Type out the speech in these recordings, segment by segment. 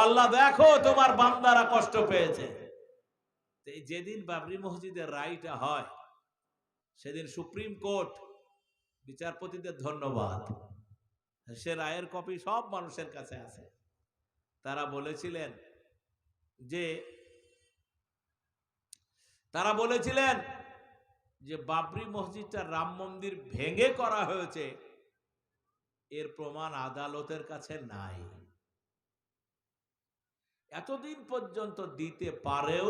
আল্লাহ দেখো তোমার বান্দারা কষ্ট পেয়েছে। যেদিন বাবরি মসজিদের রায়টা হয়, সেদিন সুপ্রিম কোর্ট বিচারপতিদের ধন্যবাদ। সে রায়ের কপি সব মানুষের কাছে আছে। তারা বলেছিলেন যে, তারা বলেছিলেন যে বাবরি মসজিদটা রাম মন্দির ভেঙে করা হয়েছে, এর প্রমাণ আদালতের কাছে নাই। এতদিন পর্যন্ত দিতে পারেও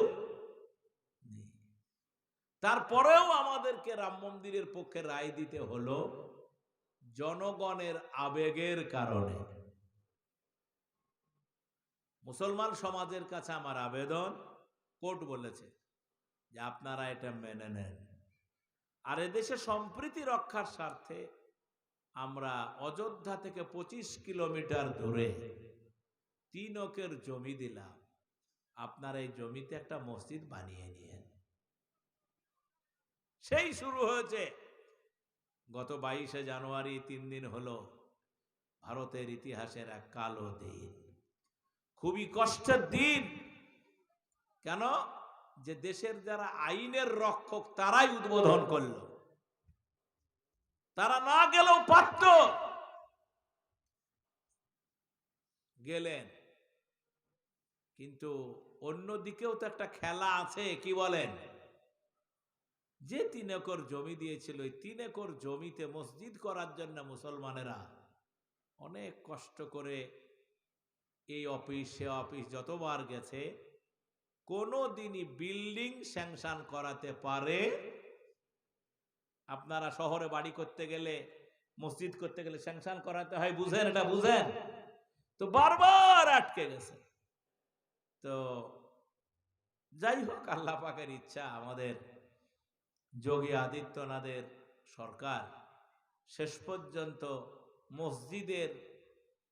তারপরেও আমাদেরকে রাম মন্দিরের পক্ষে রায় দিতে হলো জনগণের আবেগের কারণে। মুসলমান সমাজের কাছে আমার আবেদন, কোর্ট বলেছে যে আপনারা এটা মেনে নেন। আর এদেশে সম্প্রীতি রক্ষার স্বার্থে আমরা অযোধ্যা থেকে পঁচিশ কিলোমিটার দূরে তিন অকের জমি দিলাম। আপনার এই জমিতে একটা মসজিদ বানিয়ে নিয়েন। সেই শুরু হয়েছে। গত বাইশে জানুয়ারি তিন দিন হলো ভারতের ইতিহাসের এক কালো দিন। খুবই কষ্টের দিন। কেন? যে দেশের যারা আইনের রক্ষক তারাই উদ্বোধন করল। তারা না গেলেও পারত। গেলেন। কিন্তু অন্যদিকেও তো একটা খেলা আছে, কি বলেন? যে তিন একর জমি দিয়েছিল, ওই তিন একর জমিতে মসজিদ করার জন্য মুসলমানেরা অনেক কষ্ট করে এই অফিস, সে অফিস যতবার গেছে কোনো দিনই বিল্ডিং স্যাংশন করাতে পারে। আপনারা শহরে বাড়ি করতে গেলে, মসজিদ করতে গেলে স্যাংশন করাতে হয়, বুঝেন এটা বুঝেন? তো বারবার আটকে গেছে। তো যাই হোক, আল্লাহ পাকের ইচ্ছা আমাদের, যোগী আদিত্যনাথের সরকার শেষ পর্যন্ত মসজিদের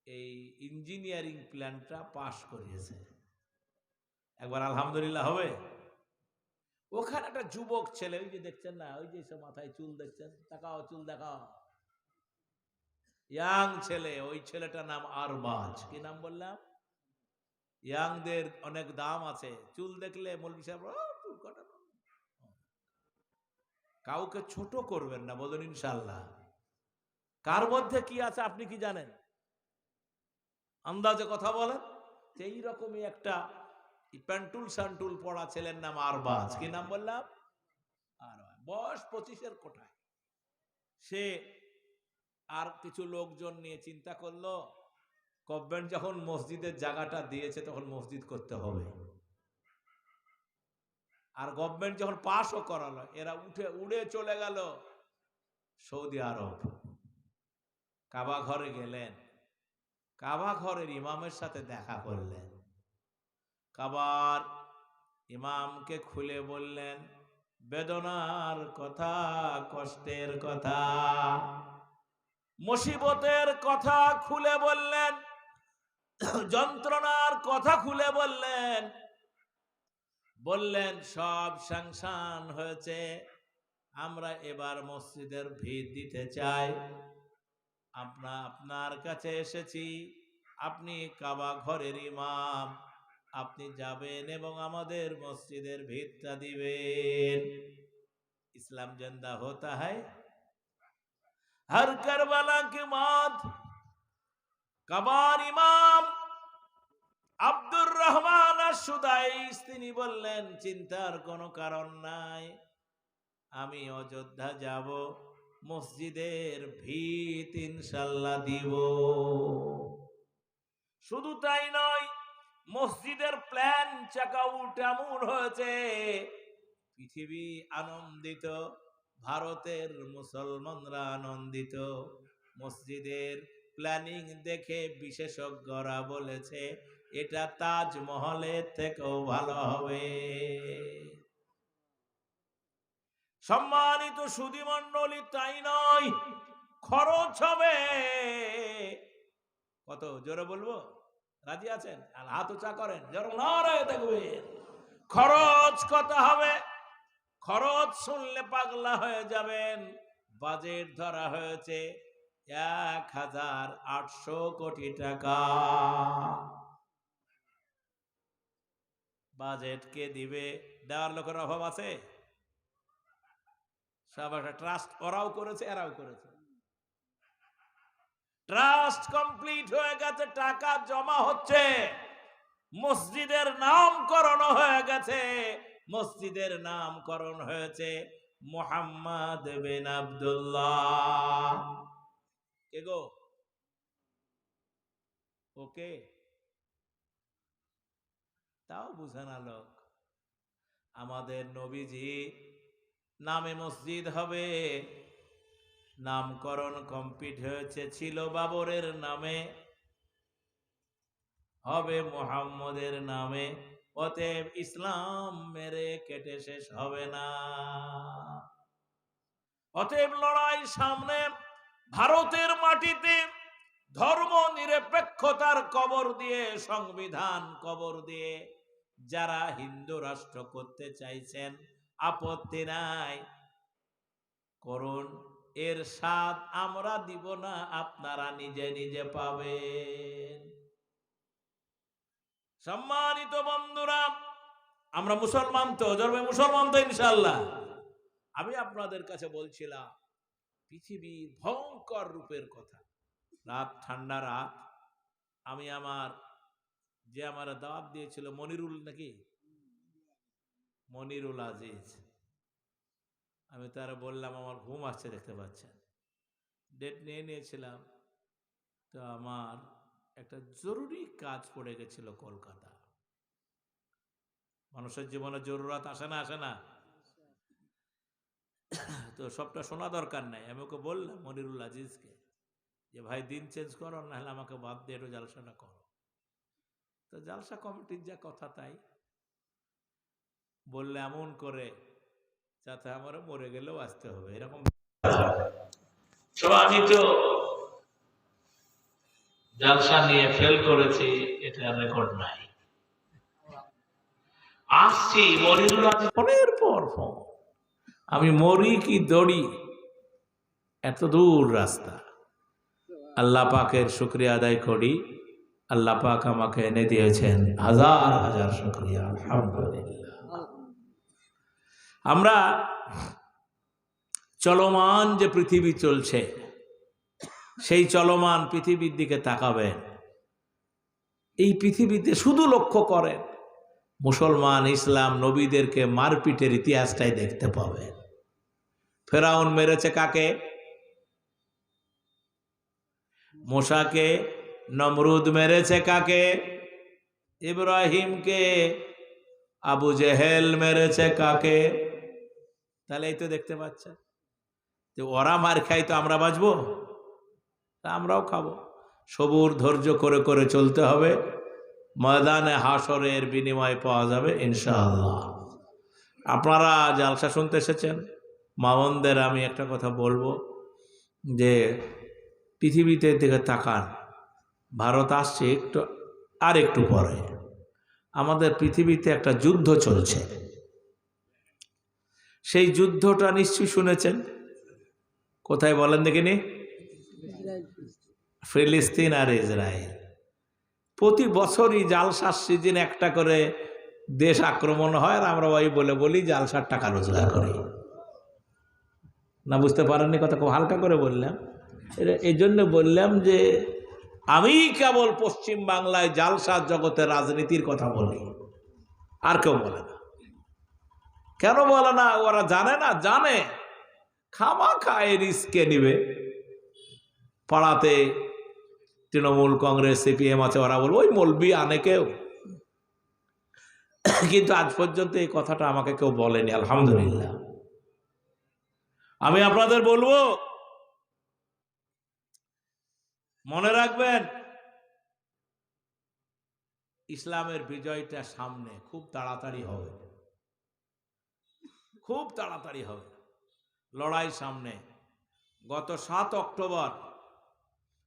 এই ইঞ্জিনিয়ারিং প্ল্যানটা পাশ করিয়েছে। একবার আলহামদুলিল্লাহ হবে। ওখানে একটা যুবক ছেলে, ওই যে দেখছেন না, ওই যে সব মাথায় চুল দেখছেন দেখাও চুল দেখাও। ইয়াং ছেলে, ওই ছেলেটার নাম আরবাজ। কি নাম বললাম? ইয়াংদের অনেক দাম আছে। চুল দেখলে মৌলবি সাহেব চুল কাউকে ছোট করবেন না, বলুন ইনশাল্লাহ কার মধ্যে কি আছে আপনি কি জানেন? আন্দাজে কথা বলেন। যে এইরকমই একটা প্যান্টুল সান্টুল পড়া ছেলের নাম আরবাজ। কি নাম বললাম? আর বয়স পঁচিশের কোঠায়। সে আর কিছু লোকজন নিয়ে চিন্তা করল গভর্নমেন্ট যখন মসজিদের জায়গাটা দিয়েছে, তখন মসজিদ করতে হবে। আর গভর্নমেন্ট যখন পাশও করালো, এরা উঠে, উড়ে চলে গেল সৌদি আরব। কাবা ঘরে গেলেন। কাবা ঘরের ইমামের সাথে দেখা করলেন। কাবার ইমামকে খুলে বললেন, বেদনার কথা, কষ্টের কথা, মুসিবতের কথা খুলে বললেন যন্ত্রণার কথা খুলে বললেন। বললেন, সব সাংসান হয়েছে, আমরা এবার মসজিদের ভিড় দিতে চাই। আপনা আপনার কাছে এসেছি, আপনি কাবা ঘরের ইমাম, আপনি যাবেন এবং আমাদের মসজিদের ভিড়টা দিবেন। ইসলাম জেন্দা হতা হয়। হর করবালা কে কাবার ইমাম রহমান সুদাইস তিনি বললেন, চিন্তার কোনো কারণ নাই। আমি অযোধ্যা যাব, মসজিদের ভিত ইনশাল্লাহ দিব। শুধু তাই নয়, মসজিদের প্ল্যান চাকাউট এমন হয়েছে, পৃথিবী আনন্দিত, ভারতের মুসলমানরা আনন্দিত। মসজিদের প্ল্যানিং দেখে বিশেষজ্ঞরা বলেছে এটা তাজমহলের থেকেও ভালো হবে। সম্মানিত সুধীমণ্ডলী, তাই নয়, খরচ হবে। কত, জোরে বলব? রাজি আছেন? আর হাত উঁচা করেন দেখবেন। খরচ কত হবে? খরচ শুনলে পাগলা হয়ে যাবেন। বাজেট ধরা হয়েছে এক হাজার আটশো কোটি টাকা। বাজেট কে দিবে? দেওয়ার লোকের অভাব আছে? সব একটা ট্রাস্ট ওরাও করেছে, এরাও করেছে। ট্রাস্ট কমপ্লিট হয়ে গেছে, টাকা জমা হচ্ছে। মসজিদের নামকরণ হয়ে গেছে। মসজিদের নামকরণ হয়েছে মোহাম্মদ বিন আব্দুল্লাহ। কে গো? ওকে? তাও বুঝে না লোক। আমাদের নবীজি নামে মসজিদ হবে। নামকরণ কমপ্লিট হয়েছে, ছিল বাবরের নামে। হবে মোহাম্মদের নামে। অতএব ইসলাম মেরে কেটে শেষ হবে না। অতএব লড়াই সামনে, ভারতের মাটিতে ধর্ম নিরপেক্ষতার কবর দিয়ে, সংবিধান কবর দিয়ে যারা হিন্দু রাষ্ট্র করতে চাইছেন, আপত্তি নাই। করুন এর স্বাদ আমরা দিব না, আপনারা নিজে নিজে পাবেন। সম্মানিত বন্ধুরা, আমরা মুসলমান তো, জন্মে মুসলমান তো ইনশাল্লাহ আমি আপনাদের কাছে বলছিলাম, পৃথিবীর ভয়ঙ্কর রূপের কথা। রাত, ঠান্ডা রাত, আমি আমার যে আমার দাওয়াত দিয়েছিল মনিরুল নাকি? মনিরুল আজিজ। আমি তারা বললাম, আমার ঘুম আসছে দেখতে পাচ্ছেন। ডেট নিয়ে নিয়েছিলাম। তো আমার একটা জরুরি কাজ পড়ে গেছিল কলকাতা। মানুষের জীবনে জরুরত আসে না আসে না। তো সবটা শোনা দরকার নাই। আমি ওকে বললাম মনিরুল আজিজকে যে, ভাই, দিন চেঞ্জ করো না হলে আমাকে বাদ দিয়ে একটু জালসাটা করো। তো জালসা কমিটির যা কথা তাই। বললে এমন করে যাতে আমার মরে গেলেও আসতে হবে এরকম। তো আমি তো জালসা নিয়ে ফেল করেছি এটা রেকর্ড নাই। আসছি মরিদুল ফোনের পর ফোন। আমি মরি কি দড়ি? এত দূর রাস্তা। আল্লাহ পাকের শুক্রিয়া আদায় করি। আল্লাহ পাক আমাকে এনে দিয়েছেন হাজার হাজার শুক্রিয়া, আলহামদুলিল্লাহ। আমরা চলমান যে পৃথিবী চলছে, সেই চলমান পৃথিবীর দিকে তাকাবেন। এই পৃথিবীতে শুধু লক্ষ্য করেন, মুসলমান, ইসলাম, নবীদেরকে মারপিটের ইতিহাসটাই দেখতে পাবেন। ফেরাউন মেরেছে কাকে? মোশাকে নমরুদ মেরেছে কাকে? ইব্রাহিমকে। আবু জেহেল মেরেছে কাকে? তাহলে এই তো দেখতে পাচ্ছেন যে ওরা মার খাই তো আমরা বাঁচবো? তা আমরাও খাব। সবুর ধৈর্য করে করে চলতে হবে। ময়দানে হাসরের বিনিময় পাওয়া যাবে, ইনশাআল্লাহ। আপনারা জালসা শুনতে এসেছেন? মামনদের আমি একটা কথা বলব যে পৃথিবীতে দিকে তাকান। ভারত আসছে একটু আর একটু পরে। আমাদের পৃথিবীতে একটা যুদ্ধ চলছে। সেই যুদ্ধটা নিশ্চয়ই শুনেছেন? কোথায় বলেন দেখিনি? ফিলিস্তিন আর ইসরায়েল। প্রতি বছরই জালসার সিজন একটা করে দেশ আক্রমণ হয় আর আমরা ওই বলে বলি জালসার টাকা রোজগার করি। না, বুঝতে পারেননি কথা, খুব হালকা করে বললাম। এই জন্য বললাম যে আমি কেবল পশ্চিম বাংলায় জালসার জগতের রাজনীতির কথা বলি। আর কেউ বলে না। কেন বলে না? ওরা জানে না? জানে। খামা খায় রিস্কে নিবে। পাড়াতে তৃণমূল কংগ্রেস, সিপিএম আছে, ওরা বলব, ওই মলবি আনে কেউ। কিন্তু আজ পর্যন্ত এই কথাটা আমাকে কেউ বলেনি, আলহামদুলিল্লাহ। আমি আপনাদের বলব মনে রাখবেন, ইসলামের বিজয়টা সামনে খুব তাড়াতাড়ি হবে। খুব তাড়াতাড়ি হবে। লড়াই সামনে। গত সাত অক্টোবর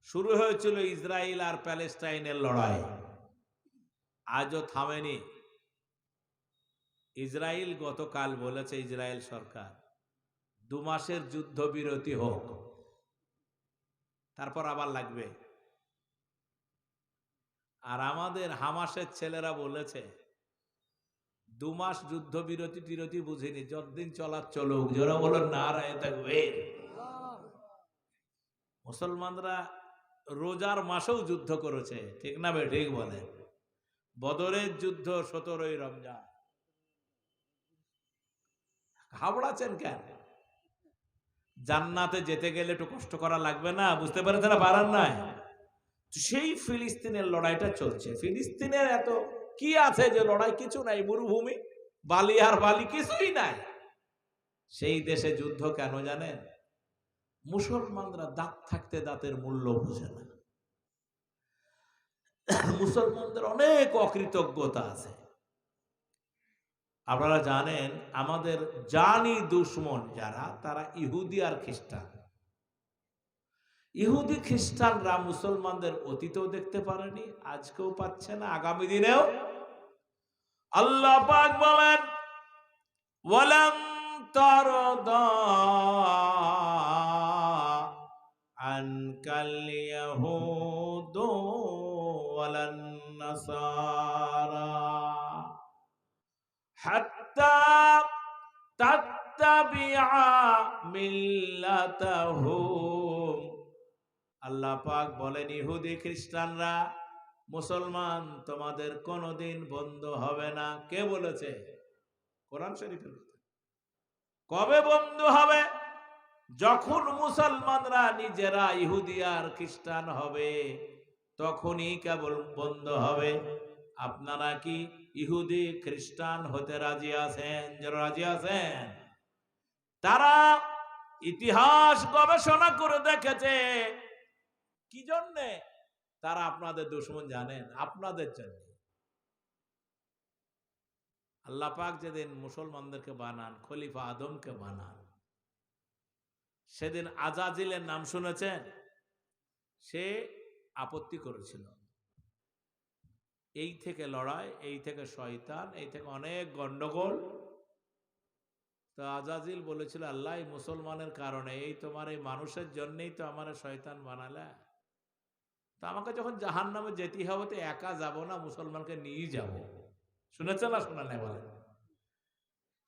শুরু হয়েছিল ইসরায়েল আর প্যালেস্টাইনের লড়াই। আজও থামেনি। ইসরায়েল গতকাল বলেছে, ইসরায়েল সরকার, দু মাসের যুদ্ধবিরতি হোক। তারপর আবার লাগবে। আর আমাদের হামাসের ছেলেরা বলেছে, দু মাস যুদ্ধ বিরতি টিরতি বুঝিনি, যতদিন চলার চলুক। যারা বলো, না মুসলমানরা রোজার মাসেও যুদ্ধ করেছে, ঠিক না ভাই ঠিক বলে? বদরের যুদ্ধ সতেরোই রমজান। হাবড়াচ্ছেন কেন? জান্নাতে যেতে গেলে একটু কষ্ট করা লাগবে না, বুঝতে পারে তারা পারার নাই। সেই ফিলিস্তিনের লড়াইটা চলছে। ফিলিস্তিনের এত কি আছে যে লড়াই কিছু নাই, মরুভূমি, বালি আর বালি কিছুই নাই। সেই দেশে যুদ্ধ কেন জানেন? মুসলমানরা দাঁত থাকতে দাঁতের মূল্য বোঝে না। মুসলমানদের অনেক অকৃতজ্ঞতা আছে। আপনারা জানেন, আমাদের জানি দুশ্মন যারা, তারা ইহুদি আর খ্রিস্টান। ইহুদি খ্রিস্টানরা মুসলমানদের অতীতেও দেখতে পারেনি, আজকেও পাচ্ছে না, আগামী দিনেও। আল্লাহ পাক বলেন, ওয়ালাম তারদা আনকাল ইয়াহুদু ওয়ালান নাসারা। হাত্তা আল্লাহ পাক বলেন, ইহুদি খ্রিস্টানরা, মুসলমান তোমাদের কোনোদিন বন্ধ হবে না। কে বলেছে? কোরআন শরীফের কবে বন্ধ হবে? যখন মুসলমানরা নিজেরা ইহুদি আর খ্রিস্টান হবে, তখনই কেবল বন্ধ হবে। আপনারা কি ইহুদি, খ্রিস্টান হতে রাজি আছেন? যারা রাজি আছেন? তারা ইতিহাস গবেষণা করে দেখেছে। কি জন্যে? তারা আপনাদের দুশ্মন জানেন, আপনাদের জন্য। আল্লাহ পাক যেদিন মুসলমানদেরকে বানান, খলিফা আদমকে বানান, সেদিন আজাজিলের নাম শুনেছেন? সে আপত্তি করেছিল। এই থেকে লড়াই, এই থেকে শয়তান, এই থেকে অনেক গন্ডগোল। তো আজাজিল বলেছিল, আল্লাহ মুসলমানের কারণে, এই তোমার এই মানুষের জন্যই তো আমার শয়তান বানালে। তা আমাকে যখন জাহান নামে যেতে হবে, তো একা যাব না, মুসলমানকে নিয়ে যাব। শুনেছে না শোনা নেই বলেন?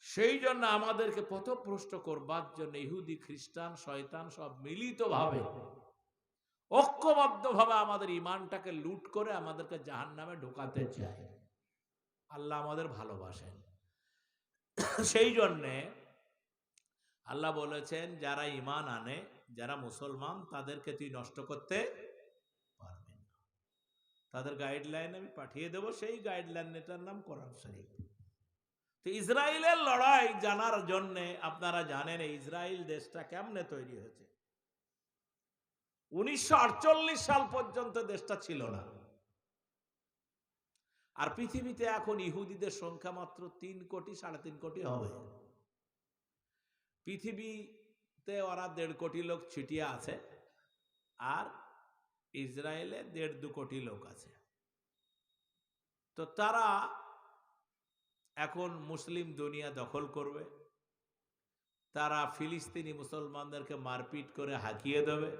সেই জন্য আমাদেরকে পথভ্রষ্ট করবার জন্য ইহুদি, খ্রিস্টান, শয়তান সব মিলিত ভাবে ঐক্যবদ্ধ ভাবে আমাদের ইমানটাকে লুট করে আমাদেরকে জাহান নামে ঢোকাতে চায়। আল্লাহ আমাদের ভালোবাসেন। সেই জন্যে আল্লাহ বলেছেন, যারা ইমান আনে, যারা মুসলমান, তাদেরকে তুই নষ্ট করতে পারবি না। তাদের গাইডলাইন আমি পাঠিয়ে দেব, সেই গাইডলাইনটার নাম কোরআন শরীফ। তো ইসরায়েলের লড়াই জানার জন্যে আপনারা জানেন ইসরায়েল দেশটা কেমনে তৈরি হয়েছে। উনিশশো আটচল্লিশ সাল পর্যন্ত দেশটা ছিল না। আর পৃথিবীতে এখন ইহুদিদের সংখ্যা মাত্র তিন কোটি, সাড়ে তিন কোটি হবে। পৃথিবীতে ওরা দেড় কোটি লোক ছিটিয়ে আছে, আর ইসরায়েলে দেড় দু কোটি লোক আছে। তো তারা এখন মুসলিম দুনিয়া দখল করবে। তারা ফিলিস্তিনি মুসলমানদেরকে মারপিট করে হাঁকিয়ে দেবে।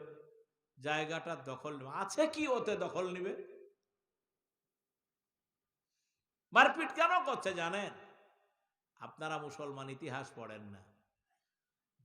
জায়গাটা দখল আছে কি ওতে দখল নিবে? মারপিট কেন করছে জানেন? আপনারা মুসলমান ইতিহাস পড়েন না।